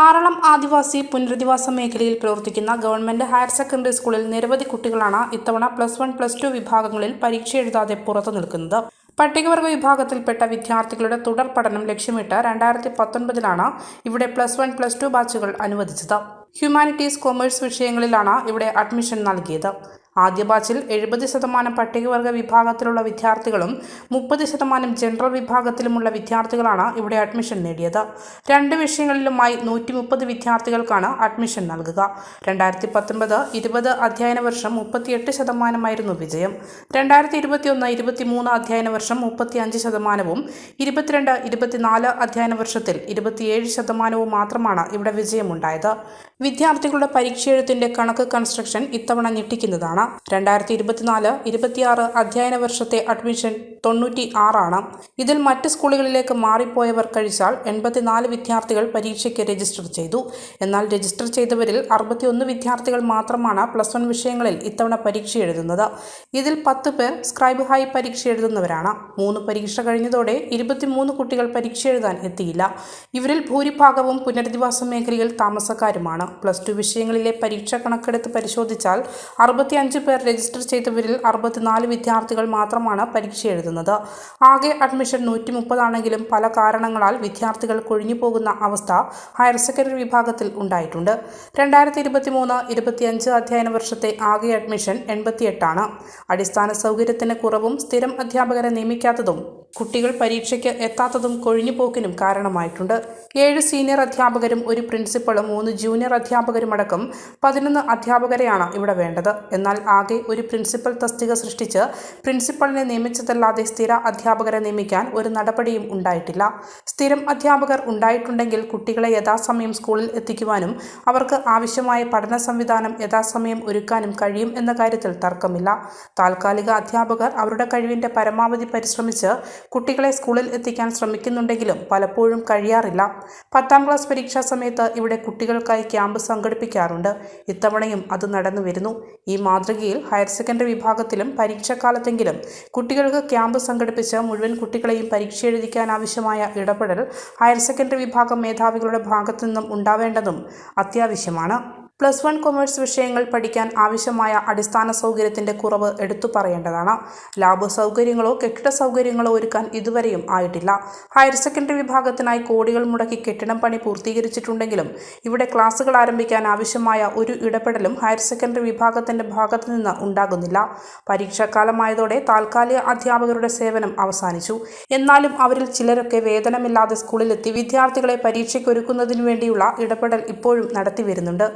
ആറളം ആദിവാസി പുനരധിവാസ മേഖലയിൽ പ്രവർത്തിക്കുന്ന ഗവൺമെന്റ് ഹയർ സെക്കൻഡറി സ്കൂളിൽ നിരവധി കുട്ടികളാണ് ഇത്തവണ പ്ലസ് വൺ പ്ലസ് ടു വിഭാഗങ്ങളിൽ പരീക്ഷ എഴുതാതെ പുറത്തു നിൽക്കുന്നത്. പട്ടികവർഗ വിഭാഗത്തിൽപ്പെട്ട വിദ്യാർത്ഥികളുടെ തുടർ പഠനം ലക്ഷ്യമിട്ട് രണ്ടായിരത്തി പത്തൊൻപതിലാണ് ഇവിടെ പ്ലസ് വൺ പ്ലസ് ടു ബാച്ചുകൾ അനുവദിച്ചത്. ഹ്യൂമാനിറ്റീസ് കൊമേഴ്സ് വിഷയങ്ങളിലാണ് ഇവിടെ അഡ്മിഷൻ നൽകിയത്. ആദ്യ ബാച്ചിൽ എഴുപത് ശതമാനം പട്ടികവർഗ വിഭാഗത്തിലുള്ള വിദ്യാർത്ഥികളും മുപ്പത് ശതമാനം ജനറൽ വിഭാഗത്തിലുമുള്ള വിദ്യാർത്ഥികളാണ് ഇവിടെ അഡ്മിഷൻ നേടിയത്. രണ്ട് വിഷയങ്ങളിലുമായി നൂറ്റി മുപ്പത് വിദ്യാർത്ഥികൾക്കാണ് അഡ്മിഷൻ നൽകുക. രണ്ടായിരത്തി പത്തൊൻപത് ഇരുപത് അധ്യയന വർഷം മുപ്പത്തിയെട്ട് ശതമാനമായിരുന്നു വിജയം. രണ്ടായിരത്തി ഇരുപത്തിയൊന്ന് ഇരുപത്തിമൂന്ന് അധ്യയന വർഷം മുപ്പത്തിയഞ്ച് ശതമാനവും ഇരുപത്തിരണ്ട് ഇരുപത്തിനാല് അധ്യയന വർഷത്തിൽ ഇരുപത്തിയേഴ് ശതമാനവും മാത്രമാണ് ഇവിടെ വിജയമുണ്ടായത്. വിദ്യാർത്ഥികളുടെ പരീക്ഷയെഴുത്തിന്റെ കണക്ക് കൺസ്ട്രക്ഷൻ ഇത്തവണ ഞെട്ടിക്കുന്നതാണ്. രണ്ടായിരത്തി ഇരുപത്തിനാല് ഇരുപത്തിയാറ് അധ്യയന വർഷത്തെ അഡ്മിഷൻ തൊണ്ണൂറ്റി ആറാണ് ഇതിൽ മറ്റ് സ്കൂളുകളിലേക്ക് മാറിപ്പോയവർ കഴിച്ചാൽ എൺപത്തിനാല് വിദ്യാർത്ഥികൾ പരീക്ഷയ്ക്ക് രജിസ്റ്റർ ചെയ്തു. എന്നാൽ രജിസ്റ്റർ ചെയ്തവരിൽ അറുപത്തിയൊന്ന് വിദ്യാർത്ഥികൾ മാത്രമാണ് പ്ലസ് വൺ വിഷയങ്ങളിൽ ഇത്തവണ പരീക്ഷ എഴുതുന്നത്. ഇതിൽ പത്ത് പേർ സ്ക്രൈബ് ഹൈ പരീക്ഷ എഴുതുന്നവരാണ്. മൂന്ന് പരീക്ഷ കഴിഞ്ഞതോടെ ഇരുപത്തിമൂന്ന് കുട്ടികൾ പരീക്ഷ എഴുതാൻ എത്തിയില്ല. ഇവരിൽ ഭൂരിഭാഗവും പുനരധിവാസ മേഖലയിൽ താമസക്കാരുമാണ്. പ്ലസ് ടു വിഷയങ്ങളിലെ പരീക്ഷ കണക്കെടുത്ത് പരിശോധിച്ചാൽ അറുപത്തിയഞ്ച് പേർ രജിസ്റ്റർ ചെയ്തവരിൽ അറുപത്തിനാല് വിദ്യാർത്ഥികൾ മാത്രമാണ് പരീക്ഷ എഴുതുന്നത്. ആകെ അഡ്മിഷൻ നൂറ്റി മുപ്പതാണെങ്കിലും പല കാരണങ്ങളാൽ വിദ്യാർത്ഥികൾ കൊഴിഞ്ഞുപോകുന്ന അവസ്ഥ ഹയർ സെക്കൻഡറി വിഭാഗത്തിൽ ഉണ്ടായിട്ടുണ്ട്. രണ്ടായിരത്തി ഇരുപത്തി മൂന്ന് ഇരുപത്തിയഞ്ച് അധ്യയന വർഷത്തെ ആകെ അഡ്മിഷൻ എൺപത്തിയെട്ടാണ്. അടിസ്ഥാന സൗകര്യത്തിന് കുറവും സ്ഥിരം അധ്യാപകരെ നിയമിക്കാത്തതും കുട്ടികൾ പരീക്ഷയ്ക്ക് എത്താത്തതും കൊഴിഞ്ഞുപോക്കിനും കാരണമായിട്ടുണ്ട്. ഏഴ് സീനിയർ അധ്യാപകരും ഒരു പ്രിൻസിപ്പളും മൂന്ന് ജൂനിയർ അധ്യാപകരുമടക്കം പതിനൊന്ന് അധ്യാപകരെയാണ് ഇവിടെ വേണ്ടത്. എന്നാൽ ആകെ ഒരു പ്രിൻസിപ്പൽ തസ്തിക സൃഷ്ടിച്ച് പ്രിൻസിപ്പളിനെ നിയമിച്ചതല്ലാതെ സ്ഥിര അധ്യാപകരെ നിയമിക്കാൻ ഒരു നടപടിയും ഉണ്ടായിട്ടില്ല. സ്ഥിരം അധ്യാപകർ ഉണ്ടായിട്ടുണ്ടെങ്കിൽ കുട്ടികളെ യഥാസമയം സ്കൂളിൽ എത്തിക്കുവാനും അവർക്ക് ആവശ്യമായ പഠന സംവിധാനം യഥാസമയം ഒരുക്കാനും കഴിയും എന്ന കാര്യത്തിൽ തർക്കമില്ല. താൽക്കാലിക അധ്യാപകർ അവരുടെ കഴിവിന്റെ പരമാവധി പരിശ്രമിച്ച് കുട്ടികളെ സ്കൂളിൽ എത്തിക്കാൻ ശ്രമിക്കുന്നുണ്ടെങ്കിലും പലപ്പോഴും കഴിയാറില്ല. പത്താം ക്ലാസ് പരീക്ഷാ സമയത്ത് ഇവിടെ കുട്ടികൾക്കായി ക്യാമ്പ് സംഘടിപ്പിക്കാറുണ്ട്. ഇത്തവണയും അത് നടന്നു വരുന്നു ഈ മാതൃകയിൽ ഹയർ സെക്കൻഡറി വിഭാഗത്തിലും പരീക്ഷാക്കാലത്തെങ്കിലും കുട്ടികൾക്ക് ക്യാമ്പ് സംഘടിപ്പിച്ച് മുഴുവൻ കുട്ടികളെയും പരീക്ഷ എഴുതിക്കാൻ ആവശ്യമായ ഇടപെടൽ ഹയർ സെക്കൻഡറി വിഭാഗം മേധാവികളുടെ ഭാഗത്തു നിന്നും ഉണ്ടാവേണ്ടതും അത്യാവശ്യമാണ്. പ്ലസ് വൺ കൊമേഴ്സ് വിഷയങ്ങൾ പഠിക്കാൻ ആവശ്യമായ അടിസ്ഥാന സൗകര്യത്തിന്റെ കുറവ് എടുത്തു പറയേണ്ടതാണ്. ലാബ് സൗകര്യങ്ങളോ കെട്ടിട സൗകര്യങ്ങളോ ഒരുക്കാൻ ഇതുവരെയും ആയിട്ടില്ല. ഹയർ സെക്കൻഡറി വിഭാഗത്തിനായി കോടികൾ മുടക്കി കെട്ടിടം പണി പൂർത്തീകരിച്ചിട്ടുണ്ടെങ്കിലും ഇവിടെ ക്ലാസുകൾ ആരംഭിക്കാൻ ആവശ്യമായ ഒരു ഇടപെടലും ഹയർ സെക്കൻഡറി വിഭാഗത്തിന്റെ ഭാഗത്തു നിന്ന് ഉണ്ടാകുന്നില്ല. പരീക്ഷാക്കാലമായതോടെ താൽക്കാലിക അധ്യാപകരുടെ സേവനം അവസാനിച്ചു. എന്നാലും അവരിൽ ചിലരൊക്കെ വേതനമില്ലാതെ സ്കൂളിലെത്തി വിദ്യാർത്ഥികളെ പരീക്ഷയ്ക്കൊരുക്കുന്നതിനു വേണ്ടിയുള്ള ഇടപെടൽ ഇപ്പോഴും നടത്തിവരുന്നുണ്ട്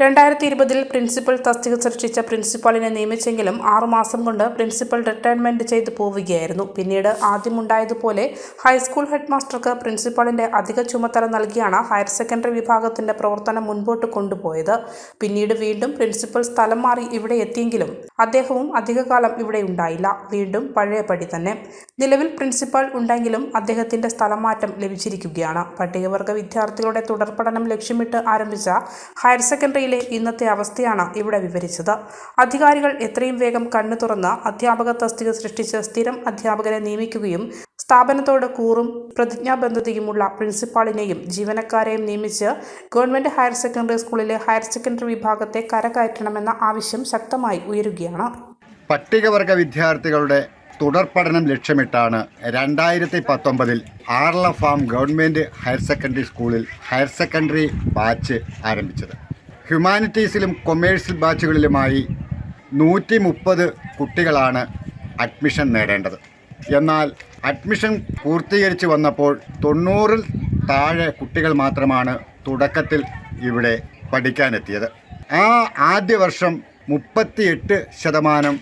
രണ്ടായിരത്തി ഇരുപതിൽ പ്രിൻസിപ്പൽ തസ്തിക സൃഷ്ടിച്ച പ്രിൻസിപ്പാളിനെ നിയമിച്ചെങ്കിലും ആറുമാസം കൊണ്ട് പ്രിൻസിപ്പൽ റിട്ടയർമെന്റ് ചെയ്തു പോവുകയായിരുന്നു. പിന്നീട് ആദ്യമുണ്ടായതുപോലെ ഹൈസ്കൂൾ ഹെഡ്മാസ്റ്റർക്ക് പ്രിൻസിപ്പാളിന്റെ അധിക ചുമതല നൽകിയാണ് ഹയർ സെക്കൻഡറി വിഭാഗത്തിന്റെ പ്രവർത്തനം മുൻപോട്ട് കൊണ്ടുപോയത്. പിന്നീട് വീണ്ടും പ്രിൻസിപ്പൽ സ്ഥലം മാറി ഇവിടെ എത്തിയെങ്കിലും അദ്ദേഹവും അധികകാലം ഇവിടെ ഉണ്ടായില്ല. വീണ്ടും പഴയപടി തന്നെ. നിലവിൽ പ്രിൻസിപ്പാൾ ഉണ്ടെങ്കിലും അദ്ദേഹത്തിന്റെ സ്ഥലമാറ്റം ലഭിച്ചിരിക്കുകയാണ്. പട്ടികവർഗ വിദ്യാർത്ഥികളുടെ തുടർ പഠനം ലക്ഷ്യമിട്ട് ആരംഭിച്ച ഹയർ സെക്കൻഡറിയിലെ ഇന്നത്തെ അവസ്ഥയാണ് ഇവിടെ വിവരിച്ചത്. അധികാരികൾ എത്രയും വേഗം കണ്ണു തുറന്ന് അധ്യാപക തസ്തിക സൃഷ്ടിച്ച് സ്ഥിരം അധ്യാപകരെ നിയമിക്കുകയും സ്ഥാപനത്തോട് കൂറും പ്രതിജ്ഞാബദ്ധതയുമുള്ള പ്രിൻസിപ്പാളിനെയും ജീവനക്കാരെയും നിയമിച്ച് ഗവൺമെന്റ് ഹയർ സെക്കൻഡറി സ്കൂളിലെ ഹയർ സെക്കൻഡറി വിഭാഗത്തെ കരകയറ്റണമെന്ന ആവശ്യം ശക്തമായി ഉയരുകയാണ്. പട്ടികവർഗ വിദ്യാർത്ഥികളുടെ തുടർ പഠനം ലക്ഷ്യമിട്ടാണ് രണ്ടായിരത്തി പത്തൊമ്പതിൽ Aralam farm government higher secondary സ്കൂളിൽ ഹയർ സെക്കൻഡറി ബാച്ച് ആരംഭിച്ചത്. ഹ്യൂമാനിറ്റീസിലും കൊമേഴ്സ്യൽ ബാച്ചുകളിലുമായി നൂറ്റി മുപ്പത് കുട്ടികളാണ് അഡ്മിഷൻ നേടേണ്ടത്. എന്നാൽ അഡ്മിഷൻ പൂർത്തീകരിച്ച് വന്നപ്പോൾ തൊണ്ണൂറിൽ താഴെ കുട്ടികൾ മാത്രമാണ് തുടക്കത്തിൽ ഇവിടെ പഠിക്കാനെത്തിയത്. ആ ആദ്യ വർഷം മുപ്പത്തിയെട്ട് ശതമാനം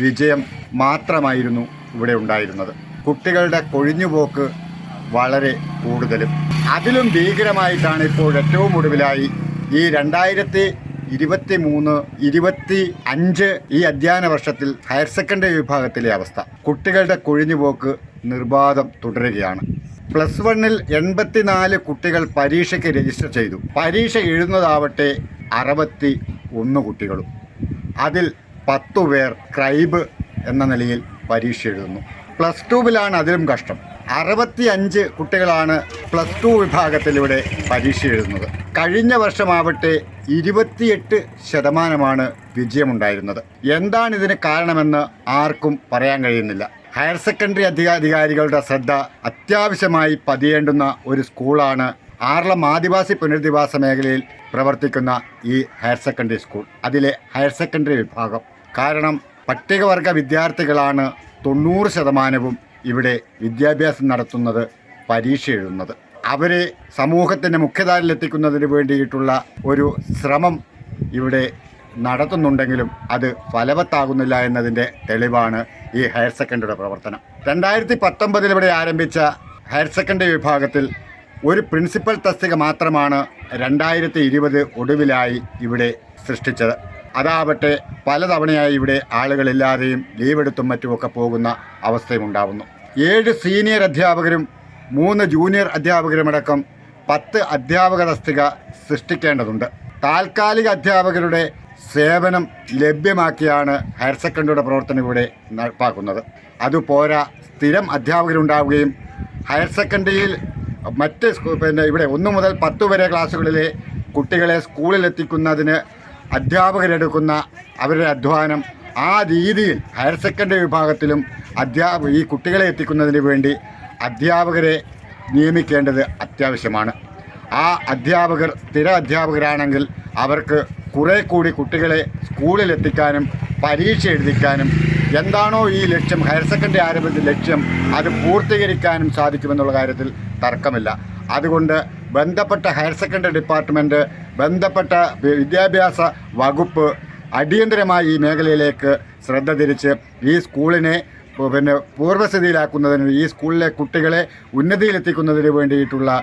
വിജയം മാത്രമായിരുന്നു ഇവിടെ ഉണ്ടായിരുന്നത്. കുട്ടികളുടെ കൊഴിഞ്ഞുപോക്ക് വളരെ കൂടുതലും. അതിലും ഭീകരമായിട്ടാണ് ഇപ്പോൾ ഏറ്റവും ഒടുവിലായി ഈ രണ്ടായിരത്തി ഇരുപത്തി മൂന്ന് ഇരുപത്തി അഞ്ച് ഈ അധ്യയന വർഷത്തിൽ ഹയർ സെക്കൻഡറി വിഭാഗത്തിലെ അവസ്ഥ. കുട്ടികളുടെ കൊഴിഞ്ഞുപോക്ക് നിർബാധം തുടരുകയാണ്. പ്ലസ് വണ്ണിൽ എൺപത്തിനാല് കുട്ടികൾ പരീക്ഷയ്ക്ക് രജിസ്റ്റർ ചെയ്തു. പരീക്ഷ എഴുതുന്നതാവട്ടെ അറുപത്തി ഒന്ന് കുട്ടികളും. അതിൽ പത്തു പേർ ക്രൈബ് എന്ന നിലയിൽ പരീക്ഷ എഴുതുന്നു. പ്ലസ് ടുവിലാണ് അതിലും കഷ്ടം. അറുപത്തി അഞ്ച് കുട്ടികളാണ് പ്ലസ് ടു വിഭാഗത്തിലൂടെ പരീക്ഷ എഴുതുന്നത്. കഴിഞ്ഞ വർഷമാവട്ടെ ഇരുപത്തിയെട്ട് ശതമാനമാണ് വിജയമുണ്ടായിരുന്നത്. എന്താണ് ഇതിന് കാരണമെന്ന് ആർക്കും പറയാൻ കഴിയുന്നില്ല. ഹയർ സെക്കൻഡറി അധികാരികളുടെ ശ്രദ്ധ അത്യാവശ്യമായി പതിയേണ്ടുന്ന ഒരു സ്കൂളാണ് ആറളം ആദിവാസി പുനരധിവാസ മേഖലയിൽ പ്രവർത്തിക്കുന്ന ഈ ഹയർ സെക്കൻഡറി സ്കൂൾ. അതിലെ ഹയർ സെക്കൻഡറി വിഭാഗം. കാരണം പട്ടികവർഗ വിദ്യാർത്ഥികളാണ് തൊണ്ണൂറ് ശതമാനവും ഇവിടെ വിദ്യാഭ്യാസം നടത്തുന്നത് പരീക്ഷ എഴുതുന്നത്. അവരെ സമൂഹത്തിന്റെ മുഖ്യധാരയിലെത്തിക്കുന്നതിന് വേണ്ടിയിട്ടുള്ള ഒരു ശ്രമം ഇവിടെ നടത്തുന്നുണ്ടെങ്കിലും അത് ഫലവത്താകുന്നില്ല എന്നതിന്റെ തെളിവാണ് ഈ ഹയർ സെക്കൻഡറിയുടെ പ്രവർത്തനം. രണ്ടായിരത്തി പത്തൊമ്പതിൽ ഇവിടെ ആരംഭിച്ച ഹയർ സെക്കൻഡറി വിഭാഗത്തിൽ ഒരു പ്രിൻസിപ്പൽ തസ്തിക മാത്രമാണ് രണ്ടായിരത്തി ഇരുപത് ഒടുവിലായി ഇവിടെ സൃഷ്ടിച്ചത്. അതാവട്ടെ പലതവണയായി ഇവിടെ ആളുകളില്ലാതെയും ലീവെടുത്തും മറ്റുമൊക്കെ പോകുന്ന അവസ്ഥയും ഉണ്ടാവുന്നു ഏഴ് സീനിയർ അധ്യാപകരും മൂന്ന് ജൂനിയർ അധ്യാപകരുമടക്കം പത്ത് അധ്യാപക തസ്തിക സൃഷ്ടിക്കേണ്ടതുണ്ട്. താൽക്കാലിക അധ്യാപകരുടെ സേവനം ലഭ്യമാക്കിയാണ് ഹയർ സെക്കൻഡറിയുടെ പ്രവർത്തനം ഇവിടെ നടപ്പാക്കുന്നത്. അതുപോരാ സ്ഥിരം അധ്യാപകരുണ്ടാവുകയും ഹയർ സെക്കൻഡറിയിൽ മറ്റ് പിന്നെ ഇവിടെ ഒന്ന് മുതൽ പത്ത് വരെ ക്ലാസ്സുകളിലെ കുട്ടികളെ സ്കൂളിലെത്തിക്കുന്നതിന് അധ്യാപകരെടുക്കുന്ന അവരുടെ അധ്വാനം ആ രീതിയിൽ ഹയർ സെക്കൻഡറി വിഭാഗത്തിലും അധ്യാപക ഈ കുട്ടികളെ എത്തിക്കുന്നതിന് വേണ്ടി അധ്യാപകരെ നിയമിക്കേണ്ടത് അത്യാവശ്യമാണ്. ആ അധ്യാപകർ സ്ഥിര അധ്യാപകരാണെങ്കിൽ അവർക്ക് കുറേ കൂടി കുട്ടികളെ സ്കൂളിലെത്തിക്കാനും പരീക്ഷ എഴുതിക്കാനും എന്താണോ ഈ ലക്ഷ്യം ഹയർ സെക്കൻഡറി ആരംഭിച്ച ലക്ഷ്യം അത് പൂർത്തീകരിക്കാനും സാധിക്കുമെന്നുള്ള കാര്യത്തിൽ തർക്കമില്ല. അതുകൊണ്ട് ബന്ധപ്പെട്ട ഹയർ സെക്കൻഡറി ഡിപ്പാർട്ട്മെന്റ് ബന്ധപ്പെട്ട വിദ്യാഭ്യാസ വകുപ്പ് അടിയന്തരമായി ഈ മേഖലയിലേക്ക് ശ്രദ്ധ തിരിച്ച് ഈ സ്കൂളിനെ പിന്നെ പൂർവസ്ഥിതിയിലാക്കുന്നതിന് ഈ സ്കൂളിലെ കുട്ടികളെ ഉന്നതിയിലെത്തിക്കുന്നതിന് വേണ്ടിയിട്ടുള്ള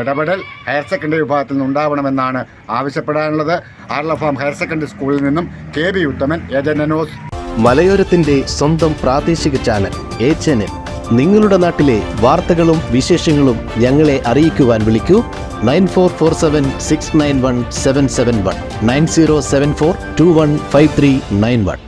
ഇടപെടൽ ഹയർ സെക്കൻഡറി വിഭാഗത്തിൽ നിന്നുണ്ടാവണമെന്നാണ് ആവശ്യപ്പെടാനുള്ളത്. ആർലഫാം ഹയർ സെക്കൻഡറി സ്കൂളിൽ നിന്നും കെ ബി ഉത്തമൻ ഏജനോസ് മലയോരത്തിന്റെ സ്വന്തം പ്രാദേശിക ചാനൽ ഏച്ചനൽ നിങ്ങളുടെ നാട്ടിലെ വാർത്തകളും വിശേഷങ്ങളും ഞങ്ങളെ അറിയിക്കുവാൻ വിളിക്കൂ. Nine four four seven six nine one seven seven one. Nine zero seven four two one five three nine one.